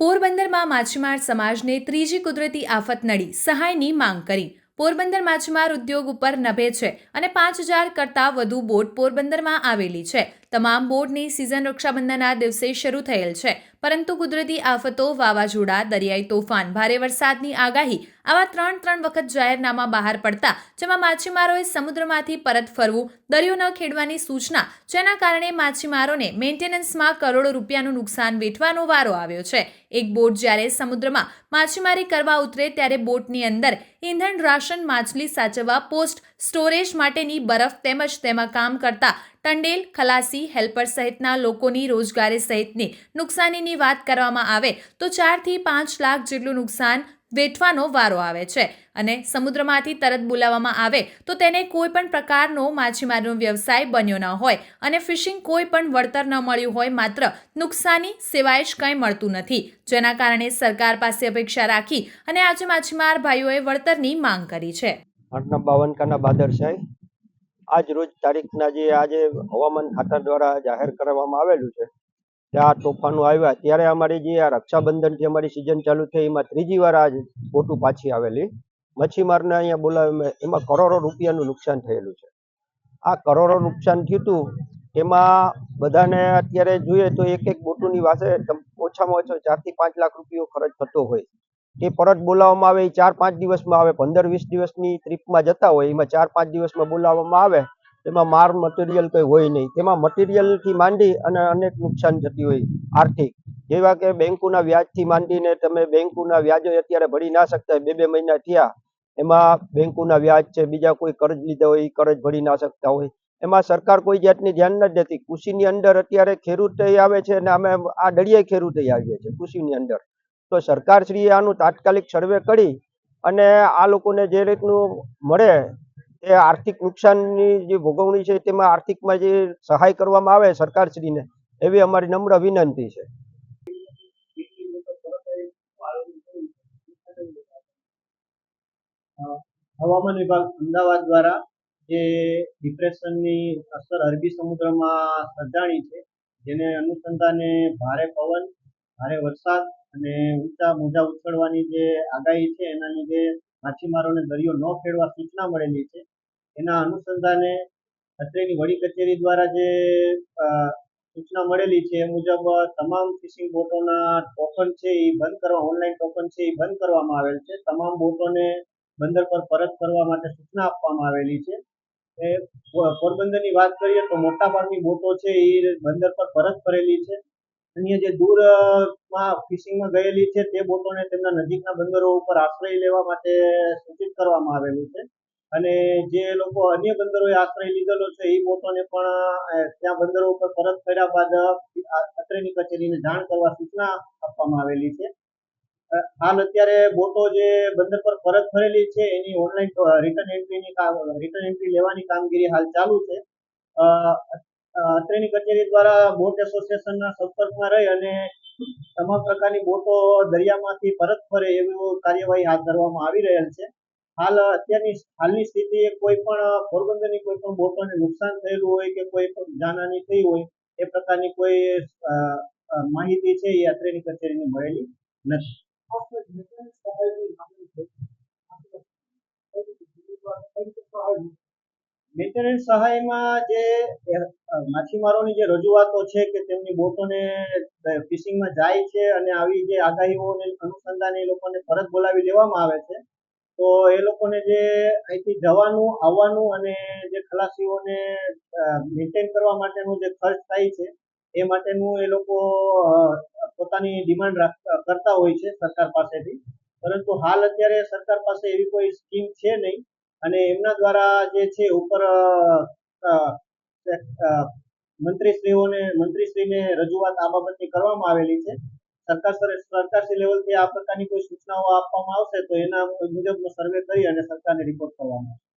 પોરબંદરમાં માછીમાર સમાજને ત્રીજી કુદરતી આફત નડી સહાયની માંગ કરી. પોરબંદર માછીમાર ઉદ્યોગ ઉપર નભે છે અને પાંચ હજાર કરતાં વધુ બોટ પોરબંદરમાં આવેલી છે. તમામ બોટની સિઝન રક્ષાબંધનના દિવસે શરૂ થયેલ છે. પરંતુ કુદરતી આફતો, વાવાઝોડા, દરિયાઈ તોફાન, ભારે વરસાદની આગાહી આવા ત્રણ ત્રણ વખત જાહેરનામા બહાર પડતા, જેમાં માછીમારોએ સમુદ્રમાંથી પરત ફરવું, દરિયો ન ખેડવાની સૂચના, જેના કારણે માછીમારોને મેન્ટેનન્સમાં કરોડો રૂપિયાનું નુકસાન વેઠવાનો વારો આવ્યો છે. એક બોટ જ્યારે સમુદ્રમાં માછીમારી કરવા ઉતરે ત્યારે બોટની અંદર ઈંધણ, રાશન, માછલી સાચવવા, પોસ્ટ સ્ટોરેજ માટેની બરફ તેમજ તેમાં કામ કરતા ટંડેલ ખલાસી, હેલ્પર સહિતના લોકોની રોજગારી સહિતની નુકસાનીની વાત કરવામાં આવે તો ચારથી પાંચ લાખ જેટલું નુકસાન વેઠવાનો વારો આવે છે અને સમુદ્રમાંથી તરત બોલાવવામાં આવે તો તેને કોઈ પણ પ્રકારનો માછીમારનો વ્યવસાય બન્યો ન હોય અને ફિશિંગ કોઈ પણ વળતર ન મળ્યું હોય માત્ર નુકસાની સિવાય જ કંઈ મળતું નથી. જેના કારણે સરકાર પાસે અપેક્ષા રાખી અને આજે માછીમાર ભાઈઓએ વળતરની માંગ કરી છે. મારું નામ બાવનકાના બાદર સાહેબ આજ રોજ તારીખના જે આજે હવામાન ખાતા દ્વારા જાહેર કરવામાં આવેલું છે, કે આ તોફાનો આવ્યા ત્યારે અમારી જે આ રક્ષાબંધન જે અમારી સિઝન ચાલુ થઈ, એમાં ત્રીજી વાર આજ બોટું પાછી આવેલી. મચ્છીમારને અહીંયા બોલાવે એમાં કરોડો રૂપિયાનું નુકસાન થયેલું છે. આ કરોડો નુકસાન થયું હતું એમાં બધાને અત્યારે જોઈએ તો એક એક બોટુની પાસે ઓછામાં ઓછો ચારથી પાંચ લાખ રૂપિયો ખર્ચ થતો હોય. તે પરત બોલાવવામાં આવે, એ ચાર પાંચ દિવસમાં આવે, પંદર વીસ દિવસની ટ્રીપમાં જતા હોય, એમાં ચાર પાંચ દિવસમાં બોલાવવામાં આવે તેમાં માર મટીરિયલ કંઈ હોય નહીં. તેમાં મટીરિયલથી માંડી અને અનેક નુકસાન થતી હોય, આર્થિક. જેવા કે બેંકોના વ્યાજથી માંડીને તમે બેંકોના વ્યાજો અત્યારે ભરી ના શકતા, બે બે મહિના થયા, એમાં બેંકોના વ્યાજ છે, બીજા કોઈ કર્જ લીધા હોય, એ કર્જ ભરી ના શકતા હોય. એમાં સરકાર કોઈ જાતની ધ્યાન નથી દેતી. કૃષિની અંદર અત્યારે ખેડૂત આવે છે અને અમે આ દળિયાઈ ખેડૂત આવીએ છીએ, કૃષિની અંદર. તો સરકારશ્રીએ આનું તાત્કાલિક સર્વે કરી અને આ લોકોને જે રીતનું મળે એ આર્થિક નુકસાનની જે ભોગવણી છે તેમાં આર્થિકમાં જે સહાય કરવામાં આવે સરકારશ્રીને, એવી અમારી નમ્ર વિનંતી છે. હવામાન વિભાગ અમદાવાદ દ્વારા જે ડિપ્રેશનની અસર અરબી સમુદ્રમાં સર્જાણી છે, જેને અનુસંધાને ભારે પવન, ભારે વરસાદ અને ઊંચા મોજા ઉછળવાની જે આગાહી છે, એના લીધે માછીમારોને દરિયો ન ખેડવા સૂચના મળેલી છે. એના અનુસંધાને અત્રેની વડી કચેરી દ્વારા જે સૂચના મળેલી છે, એ મુજબ તમામ ફિશિંગ બોટોના ટોકન છે, એ બંધ કરવા, ઓનલાઈન ટોકન છે, એ બંધ કરવામાં આવેલ છે. તમામ બોટોને બંદર પર પરત કરવા માટે સૂચના આપવામાં આવેલી છે. એ પોરબંદરની વાત કરીએ તો મોટાભાગની બોટો છે, એ બંદર પર પરત ફરેલી છે. અન્ય જે દૂરમાં ફિશિંગમાં ગયેલી છે તે બોટોને તેમના નજીકના બંદરો ઉપર આશ્રય લેવા માટે સૂચિત કરવામાં આવેલું છે. અને જે લોકો અન્ય બંદરોએ આશ્રય લીધેલો છે, એ બોટોને પણ ત્યાં બંદરો ઉપર પરત ફર્યા બાદ અત્રેની કચેરીને જાણ કરવા સૂચના આપવામાં આવેલી છે. હાલ અત્યારે બોટો જે બંદર પર પરત ફરેલી છે, એની ઓનલાઈન રિટર્ન એન્ટ્રીની રિટર્ન એન્ટ્રી લેવાની કામગીરી હાલ ચાલુ છે. અત્રેની કચેરી દ્વારા બોટ એસોસિએશનના સંપર્કમાં રહી અને તમામ પ્રકારની બોટો દરિયામાંથી પરત ફરે એવી કાર્યવાહી હાથ ધરવામાં આવી રહેલ છે. હાલ અત્યારની હાલની સ્થિતિએ કોઈ પણ પોરબંદરની કોઈ પણ બોટોને નુકસાન થયેલું હોય કે કોઈ પણ જાનહાની થઈ હોય એ પ્રકારની કોઈ માહિતી છે એ અત્રેની કચેરીને મળેલી નથી. મેન્ટેનન્સ સહાયમાં જે માછીમારોની જે રજૂઆતો છે કે તેમની બોટોને ફિશિંગમાં જાય છે અને આવી જે આગાહીઓને અનુસંધાને એ લોકોને પરત બોલાવી લેવામાં આવે છે, તો એ લોકોને જે અહીંથી જવાનું, આવવાનું અને જે ખલાસીઓને મેન્ટેન કરવા માટેનું જે ખર્ચ થાય છે, એ માટેનું એ લોકો પોતાની ડિમાન્ડ કરતા હોય છે સરકાર પાસેથી. પરંતુ હાલ અત્યારે સરકાર પાસે એવી કોઈ સ્કીમ છે નહીં. અને એમના દ્વારા જે છે ઉપર મંત્રીશ્રીઓને, મંત્રીશ્રીને રજૂઆત આ બાબતની કરવામાં આવેલી છે. સરકાર સરકારશ્રી લેવલથી આ પ્રકારની કોઈ સૂચનાઓ આપવામાં આવશે તો એના મુજબનો સર્વે કરી અને સરકારને રિપોર્ટ કરવામાં આવશે.